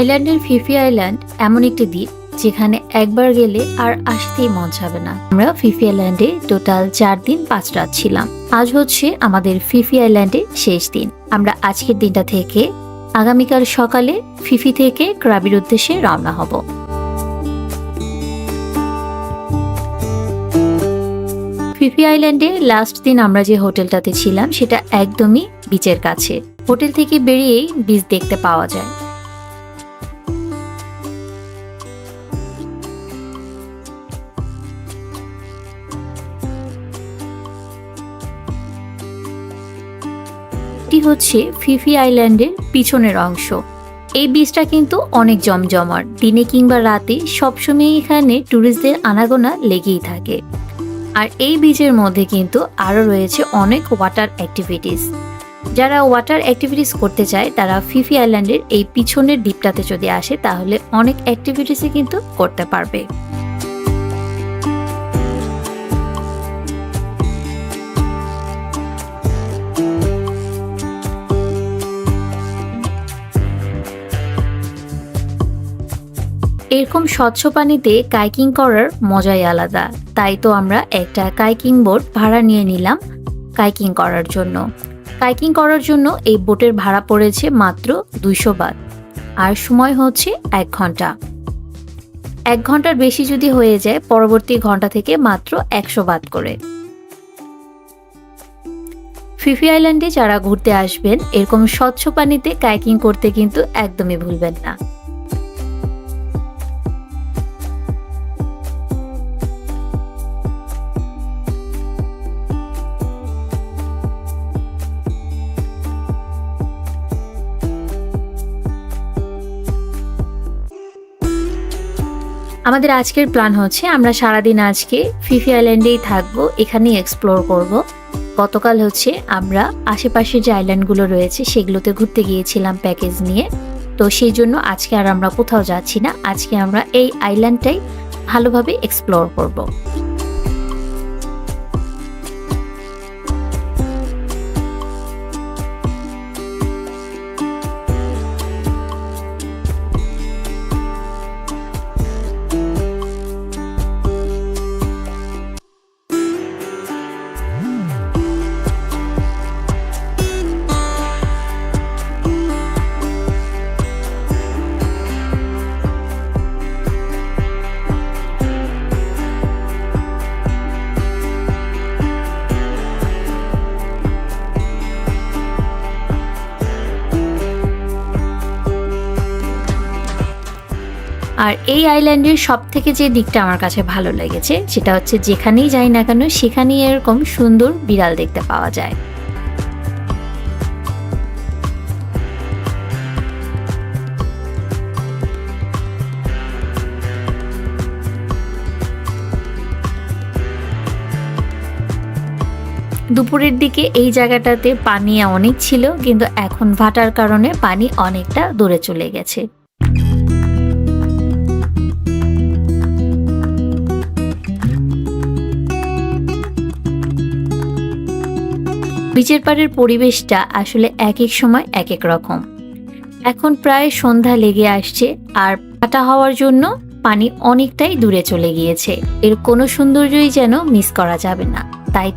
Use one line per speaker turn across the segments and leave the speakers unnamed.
থাইল্যান্ডের Phi Phi island এমন একটি দ্বীপ যেখানে একবার গেলে আর আসতেই মন যাবে না। আমরা ফিফি আইল্যান্ডে টোটাল চার দিন পাঁচ রাত ছিলাম। আজ হচ্ছে আমাদের ফিফি আইল্যান্ডে শেষ দিন। আমরা আজকের দিনটা থেকে আগামীকাল সকালে ফিফি থেকে ক্রাবির উদ্দেশ্যে রওনা হব। ফিফি আইল্যান্ডে লাস্ট দিন আমরা যে হোটেলটাতে ছিলাম সেটা একদমই বিচের কাছে। হোটেল থেকে বেরিয়েই বিচ দেখতে পাওয়া যায়। হচ্ছে ফিফি আইল্যান্ডের পিছনের অংশ। এই বীজটা কিন্তু অনেক জমজমার দিনে কিংবা রাতে সবসময় এখানে ট্যুরিস্টদের আনাগোনা লেগেই থাকে। আর এই বীজের মধ্যে কিন্তু আরও রয়েছে অনেক ওয়াটার অ্যাক্টিভিটিস যারা ওয়াটার অ্যাক্টিভিটিস করতে চায়, তারা ফিফি আইল্যান্ডের এই পিছনের দ্বীপটাতে যদি আসে, তাহলে অনেক অ্যাক্টিভিটিসই কিন্তু করতে পারবে। এরকম স্বচ্ছ পানিতে কাইকিং করার মজাই আলাদা। তাই তো আমরা একটা কাইকিং বোট ভাড়া নিয়ে নিলাম কাইকিং করার জন্য। কাইকিং করার জন্য এই বোটের ভাড়া পড়েছে মাত্র দুইশো বাদ আর সময় হচ্ছে এক ঘণ্টা। এক ঘণ্টার বেশি যদি হয়ে যায়, পরবর্তী ঘণ্টা থেকে মাত্র একশো বাদ করে। ফিফি আইল্যান্ডে যারা ঘুরতে আসবেন, এরকম স্বচ্ছ পানিতে কাইকিং করতে কিন্তু একদমই ভুলবেন না। আমাদের আজকের প্ল্যান হচ্ছে আমরা সারাদিন আজকে ফিফি আইল্যান্ডেই থাকব, এখানেই এক্সপ্লোর করব। গতকাল হচ্ছে আমরা আশেপাশে যে আইল্যান্ডগুলো রয়েছে সেগুলোতে ঘুরতে গিয়েছিলাম প্যাকেজ নিয়ে। তো সেই জন্য আজকে আর আমরা কোথাও যাচ্ছি না, আজকে আমরা এই আইল্যান্ডটাই ভালোভাবে এক্সপ্লোর করব। আর এই আইল্যান্ডের সব থেকে যে দিকটা আমার কাছে ভালো লেগেছে, সেটা হচ্ছে যেখানেই যাই না কেন, সেখানেই এরকম সুন্দর বিড়াল দেখতে পাওয়া যায়। দুপুরের দিকে এই জায়গাটাতে পানি অনেক ছিল, কিন্তু এখন ভাটার কারণে পানি অনেকটা দূরে চলে গেছে। বিচের পাড়ের পরিবেশটা আসলে এক এক সময় এক এক রকম। এখন প্রায় সন্ধ্যা লেগে আসছে আর ফাটা হওয়ার জন্য পানি অনেকটাই দূরে চলে গিয়েছে। এর কোনো সৌন্দর্যই যেন মিস করা যাবে না। তাই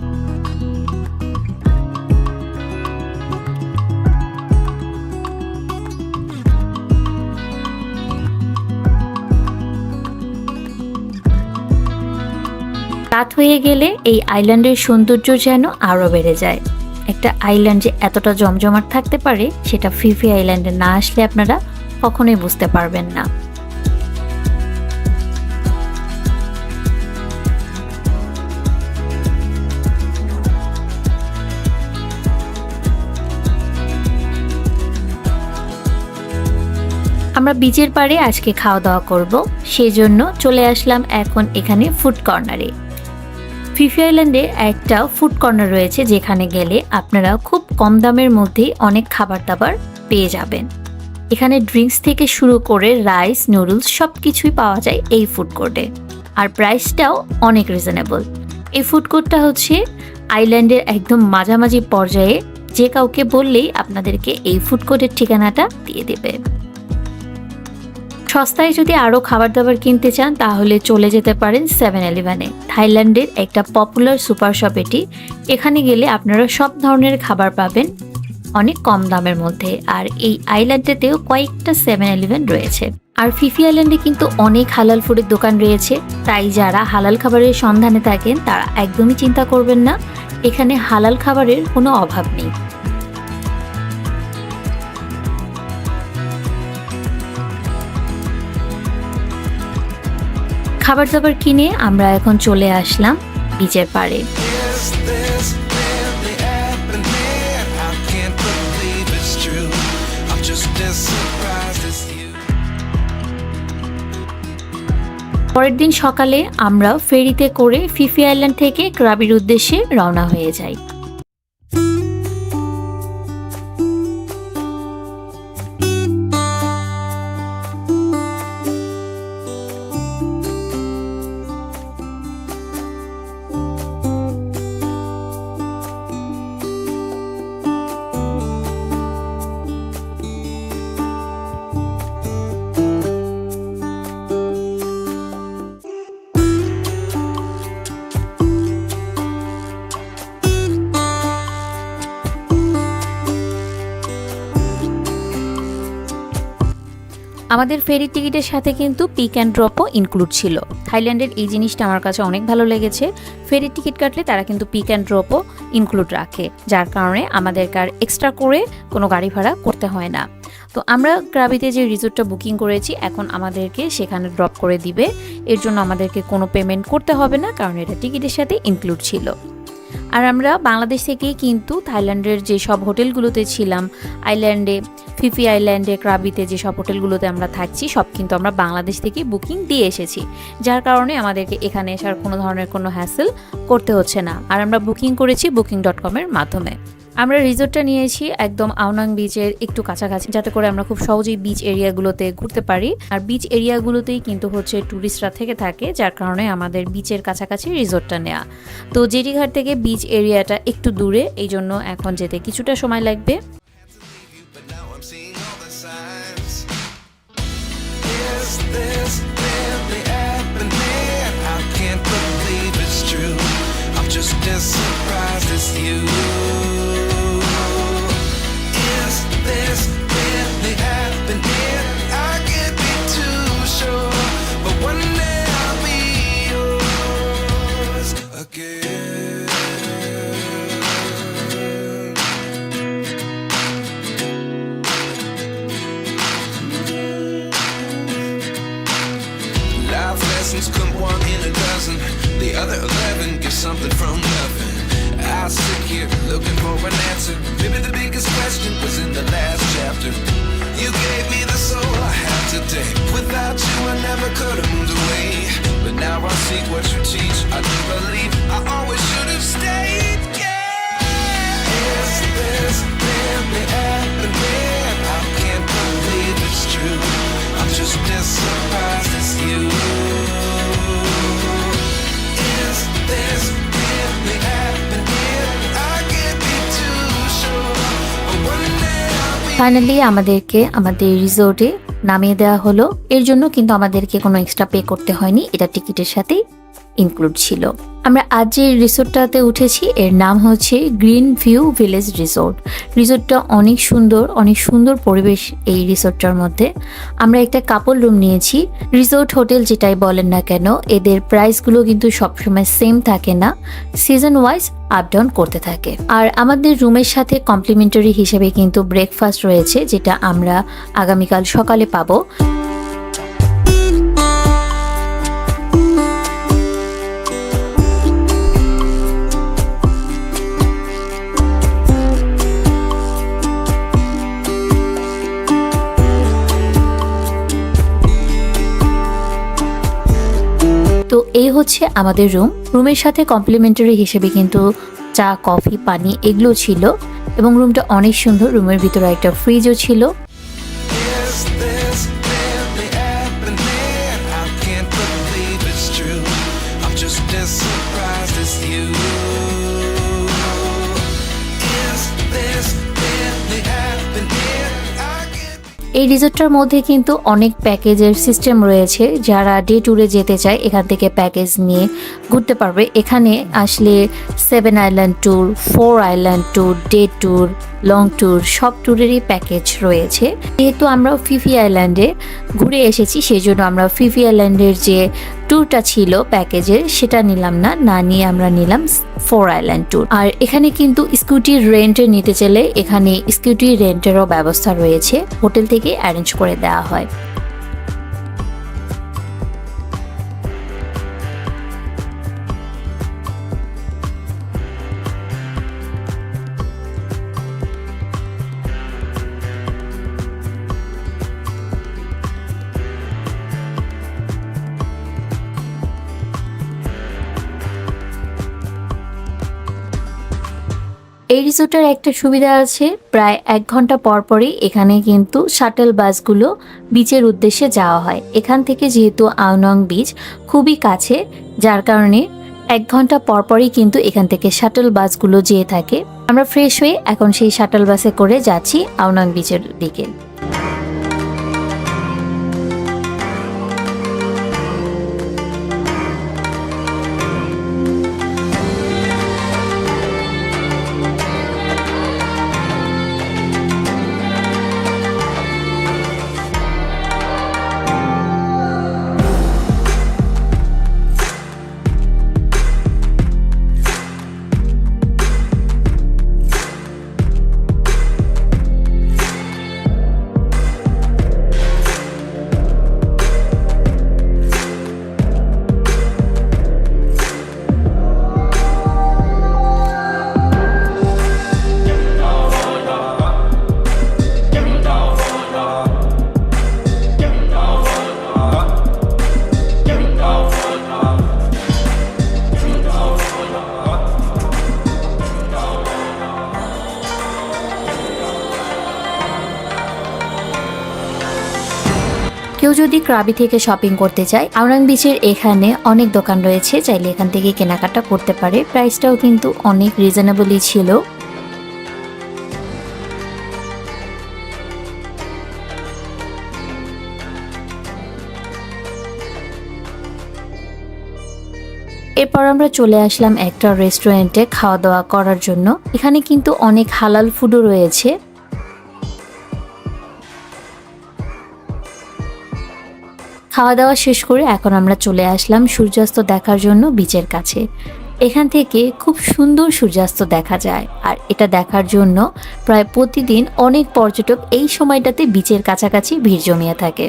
রাত হয়ে গেলে এই আইল্যান্ডের সৌন্দর্য যেন আরও বেড়ে যায়। একটা আইল্যান্ড যে এতটা জমজমাট থাকতে পারে, সেটা ফিফি আইল্যান্ডে না আসলে আপনারা কখনোই বুঝতে পারবেন না। আমরা বিচের পাড়ে আজকে খাওয়া দাওয়া করব সেই জন্য চলে আসলাম এখন এখানে ফুড কর্নারে ফিফি আইল্যান্ডে একটা ফুড কর্নার রয়েছে যেখানে গেলে আপনারা খুব কম দামের মধ্যেই অনেক খাবার দাবার পেয়ে যাবেন। এখানে ড্রিঙ্কস থেকে শুরু করে রাইস, নুডলস সব কিছুই পাওয়া যায় এই ফুড কোর্টে। আর প্রাইসটাও অনেক রিজনেবল। এই ফুড কোর্টটা হচ্ছে আইল্যান্ডের একদম মাঝামাঝি পর্যায়ে যে কাউকে বললেই আপনাদেরকে এই ফুড কোর্টের ঠিকানাটা দিয়ে দেবে। সস্তায় যদি আরও খাবার দাবার কিনতে চান, তাহলে চলে যেতে পারেন সেভেন ইলেভেনে। থাইল্যান্ডের একটা পপুলার সুপার শপ এটি। এখানে গেলে আপনারা সব ধরনের খাবার পাবেন অনেক কম দামের মধ্যে। আর এই আইল্যান্ডেতেও কয়েকটা সেভেন ইলেভেন রয়েছে। আর ফিফি আইল্যান্ডে কিন্তু অনেক হালাল ফুডের দোকান রয়েছে। তাই যারা হালাল খাবারের সন্ধানে থাকেন, তারা একদমই চিন্তা করবেন না। এখানে হালাল খাবারের কোনো অভাব নেই। খাবার দাবার কিনে আমরা এখন চলে আসলাম বিচের পাড়ে. পরের দিন সকালে আমরা ফেরিতে করে ফিফি আইল্যান্ড থেকে ক্রাবির উদ্দেশ্যে রওনা হয়ে যাই আমাদের ফেরি টিকিটের সাথে কিন্তু পিক অ্যান্ড ড্রপও ইনক্লুড ছিল। থাইল্যান্ডের এই জিনিসটা আমার কাছে অনেক ভালো লেগেছে। ফেরি টিকিট কাটলে তারা কিন্তু পিক অ্যান্ড ড্রপও ইনক্লুড রাখে, যার কারণে আমাদেরকে আর এক্সট্রা করে কোনো গাড়ি ভাড়া করতে হয় না। তো আমরা গ্রাবিতে যে রিসোর্টটা বুকিং করেছি, এখন আমাদেরকে সেখানে ড্রপ করে দিবে। এর জন্য আমাদেরকে কোনো পেমেন্ট করতে হবে না, কারণ এটা টিকিটের সাথে ইনক্লুড ছিল। আর আমরা বাংলাদেশ থেকেই কিন্তু থাইল্যান্ডের যে সব হোটেলগুলোতে ছিলাম, আইল্যান্ডে, ফিফি আইল্যান্ডে, ক্রাবিতে যে সব হোটেলগুলোতে আমরা থাকছি, সব কিন্তু আমরা বাংলাদেশ থেকে বুকিং দিয়ে এসেছি। যার কারণে আমাদেরকে এখানে আসার কোনো ধরনের কোনো হ্যাসেল করতে হচ্ছে না। আর আমরা বুকিং করেছি বুকিং ডট কমের মাধ্যমে। আমরা রিসোর্টটা নিয়েছি একদম আউনাং বিচের একটু কাছাকাছি, যাতে করে আমরা খুব সহজেই বিচ এরিয়াগুলোতে ঘুরতে পারি। আর বিচ এরিয়াগুলোতেই কিন্তু হচ্ছে ট্যুরিস্টরা থেকে থাকে, যার কারণে আমাদের বিচের কাছাকাছি রিসোর্টটা নেওয়া তো জেটিঘাট থেকে বিচ এরিয়াটা একটু দূরে, এই জন্য এখন যেতে কিছুটা সময় লাগবে।
Just as surprised as you.
Finally আমাদেরকে আমাদের রিসোর্টে নামিয়ে দেওয়া হলো। এর জন্য কিন্তু আমাদেরকে কোনো এক্সট্রা পে করতে হয়নি। এটা টিকিটের সাথেই। ইনক্লুড ছিল। আমরা আজ যে রিসোর্টটাতে উঠেছি, এর নাম হচ্ছে গ্রিন ভিউ ভিলেজ রিসোর্ট। রিসোর্টটা অনেক সুন্দর অনেক সুন্দর পরিবেশ এই রিসোর্টটার মধ্যে। আমরা একটা কাপল রুম নিয়েছি। রিসোর্ট, হোটেল যেটাই বলেন না কেন, এদের প্রাইসগুলো কিন্তু সবসময় সেম থাকে না। সিজন ওয়াইজ আপ ডাউন করতে থাকে। আর আমাদের রুমের সাথে কমপ্লিমেন্টারি হিসেবে কিন্তু ব্রেকফাস্ট রয়েছে, যেটা আমরা আগামীকাল সকালে পাবো। এই হচ্ছে আমাদের রুম রুমের সাথে কমপ্লিমেন্টারি হিসেবে কিন্তু চা কফি পানি এগুলো ছিল। এবং রুমটা অনেক সুন্দর। রুমের ভিতরে একটা ফ্রিজও ছিল। এই রিসোর্টটার মধ্যে কিন্তু অনেক প্যাকেজের সিস্টেম রয়েছে। যারা ডে ট্যুরে যেতে চায়, এখান থেকে প্যাকেজ নিয়ে ঘুরতে পারবে। এখানে আসলে seven island tour four island tour day tour long tour সব ট্যুরেরই প্যাকেজ রয়েছে। যেহেতু আমরা ফিফি আইল্যান্ডে ঘুরে এসেছি সেই জন্য আমরা ফিফি আইল্যান্ডের যে ট্যুরটা ছিল প্যাকেজের, সেটা নিলাম না না নিয়ে আমরা নিলাম ফোর আইল্যান্ড ট্যুর আর এখানে কিন্তু স্কুটি রেন্টে নিতে চাইলে এখানে স্কুটি রেন্টেরও ব্যবস্থা রয়েছে, হোটেল থেকে অ্যারেঞ্জ করে দেওয়া হয়। এই রিসোর্টের একটা সুবিধা আছে, প্রায় এক ঘণ্টা পর পরই এখানে কিন্তু শাটল বাসগুলো বিচের উদ্দেশ্যে যাওয়া হয়। এখান থেকে যেহেতু আউনং বিচ খুবই কাছে, যার কারণে এক ঘণ্টা পরপরই কিন্তু এখান থেকে শাটল বাসগুলো যেয়ে থাকে। আমরা ফ্রেশ হয়ে এখন সেই শাটল বাসে করে যাচ্ছি আউনং বিচের দিকে। যদি ক্রাবি থেকে শপিং করতে চায় আওরাং বিচের এখানে অনেক দোকান রয়েছে, চাইলে এখান থেকে কেনাকাটা করতে পারে। প্রাইসটাও কিন্তু অনেক রিজনেবলই ছিল। এরপর আমরা চলে আসলাম একটা রেস্টুরেন্টে খাওয়া দাওয়া করার জন্য। এখানে কিন্তু অনেক হালাল ফুডও রয়েছে। খাওয়া দাওয়া শেষ করে এখন আমরা চলে আসলাম সূর্যাস্ত দেখার জন্য বিচের কাছে। এখান থেকে খুব সুন্দর সূর্যাস্ত দেখা যায়। আর এটা দেখার জন্য প্রায় প্রতিদিন অনেক পর্যটক এই সময়টাতে বিচের কাছাকাছি ভিড় জমিয়ে থাকে।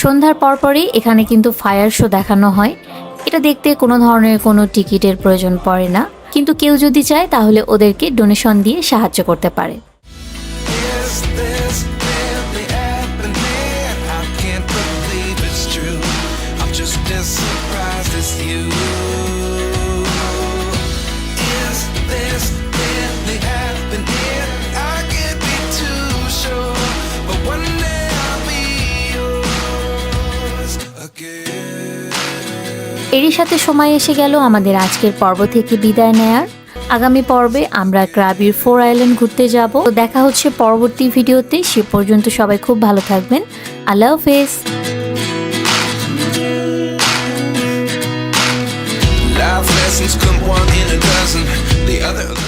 সন্ধ্যার পরপরই এখানে কিন্তু ফায়ার শো দেখানো হয়। এটা দেখতে কোনো ধরনের কোনো টিকিটের প্রয়োজন পড়ে না। কিন্তু কেউ যদি চায় তাহলে ওদেরকে ডোনেশন দিয়ে সাহায্য করতে পারে। এরই সাথে সময় এসে গেল আমাদের আজকের পর্ব থেকে বিদায় নেয়ার আগামী পর্বে আমরা ক্রাবির ফোর আইল্যান্ড ঘুরতে যাব তো দেখা হচ্ছে পরবর্তী ভিডিওতে সে পর্যন্ত সবাই খুব ভালো থাকবেন আল্লাহ হাফেজ
lessons come one in a dozen. The other.